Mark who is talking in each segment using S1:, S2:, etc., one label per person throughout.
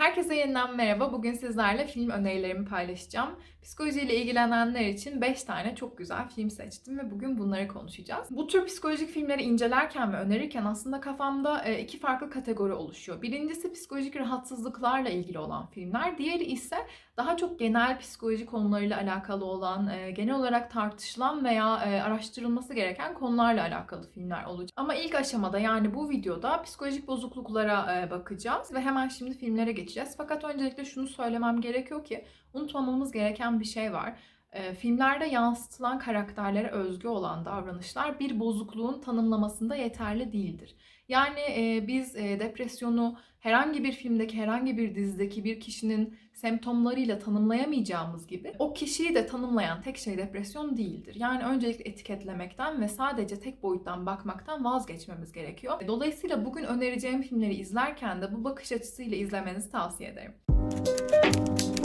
S1: Herkese yeniden merhaba. Bugün sizlerle film önerilerimi paylaşacağım. Psikolojiyle ilgilenenler için 5 tane çok güzel film seçtim ve bugün bunları konuşacağız. Bu tür psikolojik filmleri incelerken ve önerirken aslında kafamda e, iki farklı kategori oluşuyor. Birincisi psikolojik rahatsızlıklarla ilgili olan filmler. Diğeri ise daha çok genel psikoloji konularıyla alakalı olan, e, genel olarak tartışılan veya e, araştırılması gereken konularla alakalı filmler olacak. Ama ilk aşamada yani bu videoda psikolojik bozukluklara bakacağız ve hemen şimdi filmlere geçeceğiz. Fakat öncelikle şunu söylemem gerekiyor ki unutmamamız gereken bir şey var. Filmlerde yansıtılan karakterlere özgü olan davranışlar bir bozukluğun tanımlamasında yeterli değildir. Yani e, biz e, depresyonu herhangi bir filmdeki, herhangi bir dizideki bir kişinin semptomlarıyla tanımlayamayacağımız gibi o kişiyi de tanımlayan tek şey depresyon değildir. Yani öncelikle etiketlemekten ve sadece tek boyuttan bakmaktan vazgeçmemiz gerekiyor. Dolayısıyla bugün önereceğim filmleri izlerken de bu bakış açısıyla izlemenizi tavsiye ederim. İlk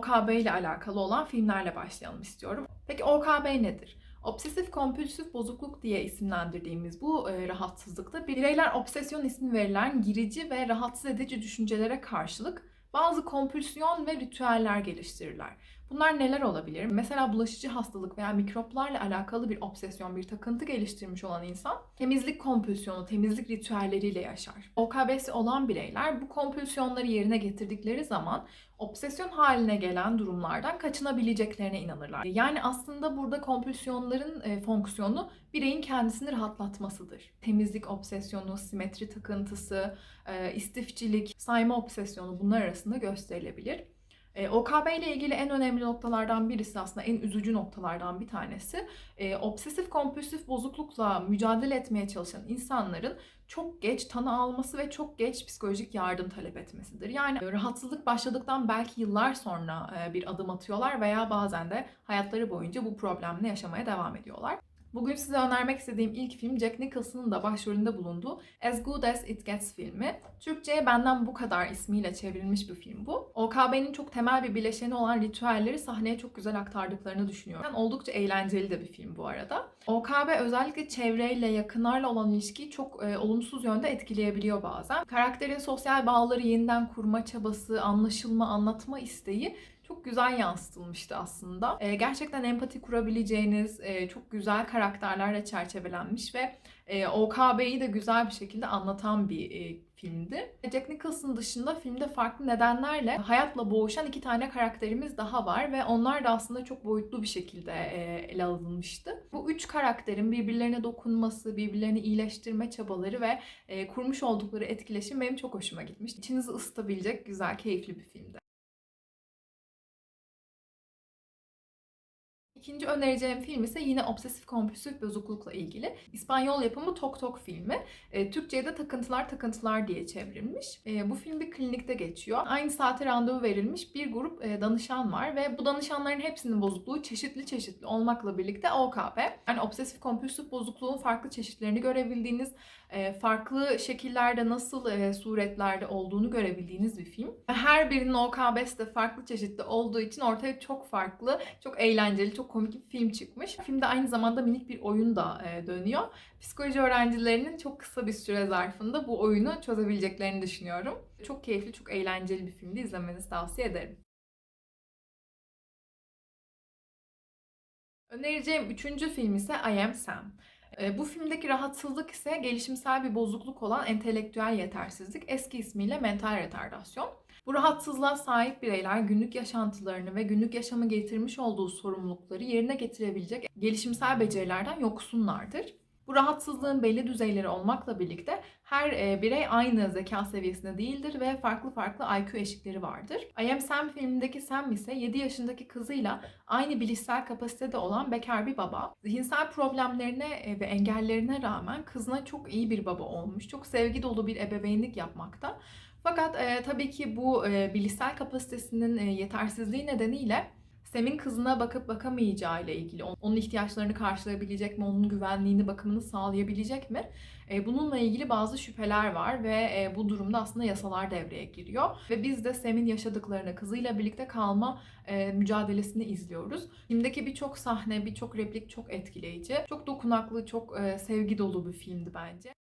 S1: OKB ile alakalı olan filmlerle başlayalım istiyorum. Peki OKB nedir? Obsesif kompulsif bozukluk diye isimlendirdiğimiz bu e, rahatsızlıkta bireyler obsesyon ismi verilen girici ve rahatsız edici düşüncelere karşılık bazı kompulsiyon ve ritüeller geliştirirler. Bunlar neler olabilir? Mesela bulaşıcı hastalık veya mikroplarla alakalı bir obsesyon, bir takıntı geliştirmiş olan insan temizlik kompulsiyonu, temizlik ritüelleriyle yaşar. OKB'si olan bireyler bu kompulsiyonları yerine getirdikleri zaman obsesyon haline gelen durumlardan kaçınabileceklerine inanırlar. Yani aslında burada kompulsiyonların e, fonksiyonu bireyin kendisini rahatlatmasıdır. Temizlik obsesyonu, simetri takıntısı, e, istifçilik, sayma obsesyonu bunlar arasında gösterilebilir. E, OKB ile ilgili en önemli noktalardan birisi aslında en üzücü noktalardan bir tanesi e, obsesif kompulsif bozuklukla mücadele etmeye çalışan insanların çok geç tanı alması ve çok geç psikolojik yardım talep etmesidir. Yani rahatsızlık başladıktan belki yıllar sonra e, bir adım atıyorlar veya bazen de hayatları boyunca bu problemle yaşamaya devam ediyorlar. Bugün size önermek istediğim ilk film Jack Nicholson'ın da başrolünde bulunduğu As Good As It Gets filmi. Türkçe'ye Benden Bu Kadar ismiyle çevrilmiş bir film bu. OKB'nin çok temel bir bileşeni olan ritüelleri sahneye çok güzel aktardıklarını düşünüyorum. Yani oldukça eğlenceli de bir film bu arada. OKB özellikle çevreyle, yakınlarla olan ilişkiyi çok e, olumsuz yönde etkileyebiliyor bazen. Karakterin sosyal bağları yeniden kurma çabası, anlaşılma, anlatma isteği çok güzel yansıtılmıştı aslında. E, gerçekten empati kurabileceğiniz e, çok güzel karakterlerle çerçevelenmiş ve e, OKB'yi de güzel bir şekilde anlatan bir e, filmdi. Jack Nicholson dışında filmde farklı nedenlerle hayatla boğuşan iki tane karakterimiz daha var ve onlar da aslında çok boyutlu bir şekilde e, ele alınmıştı. Bu üç karakterin birbirlerine dokunması, birbirlerini iyileştirme çabaları ve e, kurmuş oldukları etkileşim benim çok hoşuma gitmişti. İçinizi ısıtabilecek güzel, keyifli bir filmdi. İkinci önereceğim film ise yine obsesif kompulsif bozuklukla ilgili. İspanyol yapımı Tok Tok filmi. E, Türkçe'ye de Takıntılar Takıntılar diye çevrilmiş. E, bu film bir klinikte geçiyor. Aynı saate randevu verilmiş bir grup e, danışan var ve bu danışanların hepsinin bozukluğu çeşitli çeşitli olmakla birlikte OKB. Yani obsesif kompulsif bozukluğun farklı çeşitlerini görebildiğiniz, e, farklı şekillerde nasıl e, suretlerde olduğunu görebildiğiniz bir film. Her birinin OKB'si de farklı çeşitli olduğu için ortaya çok farklı, çok eğlenceli, çok komik bir film çıkmış. Filmde aynı zamanda minik bir oyun da e, dönüyor. Psikoloji öğrencilerinin çok kısa bir süre zarfında bu oyunu çözebileceklerini düşünüyorum. Çok keyifli, çok eğlenceli bir filmdi. İzlemenizi tavsiye ederim. Önereceğim üçüncü film ise I Am Sam. Bu filmdeki rahatsızlık ise gelişimsel bir bozukluk olan entelektüel yetersizlik, eski ismiyle mental retardasyon. Bu rahatsızlığa sahip bireyler günlük yaşantılarını ve günlük yaşamı getirmiş olduğu sorumlulukları yerine getirebilecek gelişimsel becerilerden yoksunlardır. Bu rahatsızlığın belli düzeyleri olmakla birlikte her e, birey aynı zeka seviyesinde değildir ve farklı farklı IQ eşikleri vardır. I Am Sam filmindeki Sam ise 7 yaşındaki kızıyla aynı bilişsel kapasitede olan bekar bir baba. Zihinsel problemlerine e, ve engellerine rağmen kızına çok iyi bir baba olmuş, çok sevgi dolu bir ebeveynlik yapmakta. Fakat e, tabii ki bu e, bilişsel kapasitesinin e, yetersizliği nedeniyle Sam'in kızına bakıp bakamayacağı ile ilgili, onun ihtiyaçlarını karşılayabilecek mi, onun güvenliğini, bakımını sağlayabilecek mi? E, Bununla ilgili bazı şüpheler var ve e, bu durumda aslında yasalar devreye giriyor. Ve biz de Sam'in yaşadıklarını, kızıyla birlikte kalma e, mücadelesini izliyoruz. Filmdeki birçok sahne, birçok replik çok etkileyici. Çok dokunaklı, çok sevgi dolu bir filmdi bence.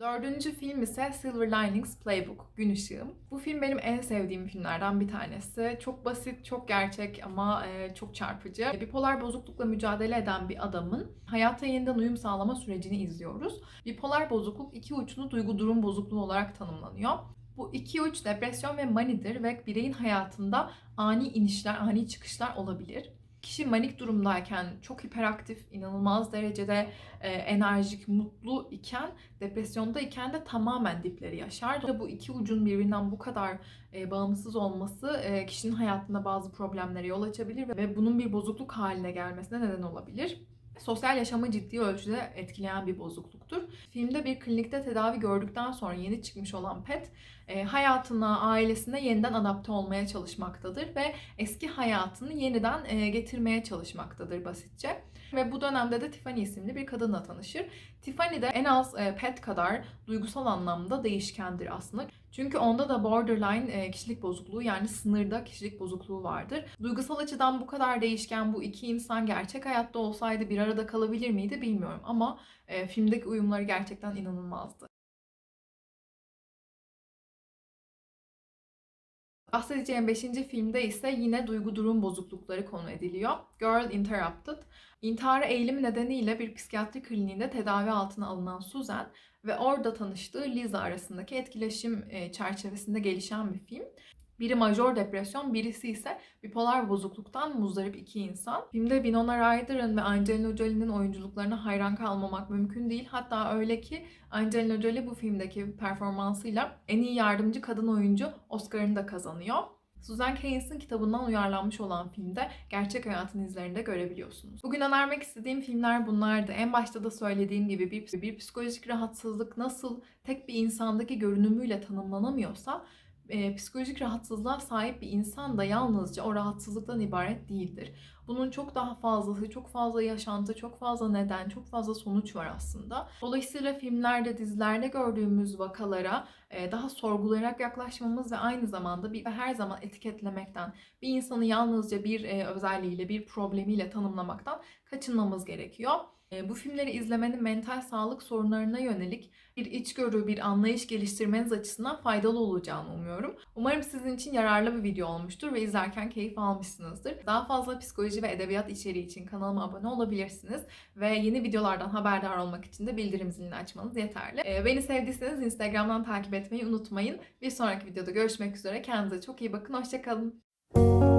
S1: Dördüncü film ise Silver Linings Playbook, Gün Işığı. Bu film benim en sevdiğim filmlerden bir tanesi. Çok basit, çok gerçek ama e, çok çarpıcı. Bipolar bozuklukla mücadele eden bir adamın hayata yeniden uyum sağlama sürecini izliyoruz. Bipolar bozukluk iki uçlu duygu durum bozukluğu olarak tanımlanıyor. Bu iki uç depresyon ve manidir ve bireyin hayatında ani inişler, ani çıkışlar olabilir. Kişi manik durumdayken çok hiperaktif, inanılmaz derecede e, enerjik, mutlu iken depresyonda iken de tamamen dipleri yaşar. Bu iki ucun birbirinden bu kadar e, bağımsız olması e, kişinin hayatında bazı problemlere yol açabilir ve, bunun bir bozukluk haline gelmesine neden olabilir. Sosyal yaşamı ciddi ölçüde etkileyen bir bozukluktur. Filmde bir klinikte tedavi gördükten sonra yeni çıkmış olan Pet, e, hayatına, ailesine yeniden adapte olmaya çalışmaktadır ve eski hayatını yeniden e, getirmeye çalışmaktadır basitçe. Ve bu dönemde de Tiffany isimli bir kadınla tanışır. Tiffany de en az e, Pet kadar duygusal anlamda değişkendir aslında. Çünkü onda da borderline kişilik bozukluğu yani sınırda kişilik bozukluğu vardır. Duygusal açıdan bu kadar değişken bu iki insan gerçek hayatta olsaydı bir arada kalabilir miydi bilmiyorum ama e, filmdeki uyumları gerçekten inanılmazdı. Bahsedeceğim 5. filmde ise yine duygu durum bozuklukları konu ediliyor. Girl Interrupted. İntihara eğilimi nedeniyle bir psikiyatri kliniğinde tedavi altına alınan Susan ve orada tanıştığı Liza arasındaki etkileşim çerçevesinde gelişen bir film. Biri majör depresyon, birisi ise bipolar bozukluktan muzdarip iki insan. Filmde Winona Ryder'ın ve Angelina Jolie'nin oyunculuklarına hayran kalmamak mümkün değil. Hatta öyle ki Angelina Jolie bu filmdeki performansıyla en iyi yardımcı kadın oyuncu Oscar'ını da kazanıyor. Susan Keynes'in kitabından uyarlanmış olan filmde gerçek hayatın izlerini de görebiliyorsunuz. Bugün önermek istediğim filmler bunlardı. En başta da söylediğim gibi bir, bir psikolojik rahatsızlık nasıl tek bir insandaki görünümüyle tanımlanamıyorsa e, psikolojik rahatsızlığa sahip bir insan da yalnızca o rahatsızlıktan ibaret değildir. Bunun çok daha fazlası, çok fazla yaşantı, çok fazla neden, çok fazla sonuç var aslında. Dolayısıyla filmlerde, dizilerde gördüğümüz vakalara e, daha sorgulayarak yaklaşmamız ve aynı zamanda bir her zaman etiketlemekten, bir insanı yalnızca bir e, özelliğiyle, bir problemiyle tanımlamaktan kaçınmamız gerekiyor. E, bu filmleri izlemenin mental sağlık sorunlarına yönelik bir içgörü, bir anlayış geliştirmeniz açısından faydalı olacağını umuyorum. Umarım sizin için yararlı bir video olmuştur ve izlerken keyif almışsınızdır. Daha fazla psikoloji ve edebiyat içeriği için kanalıma abone olabilirsiniz ve yeni videolardan haberdar olmak için de bildirim zilini açmanız yeterli. E, beni sevdiyseniz Instagram'dan takip etmeyi unutmayın. Bir sonraki videoda görüşmek üzere. Kendinize çok iyi bakın. Hoşçakalın.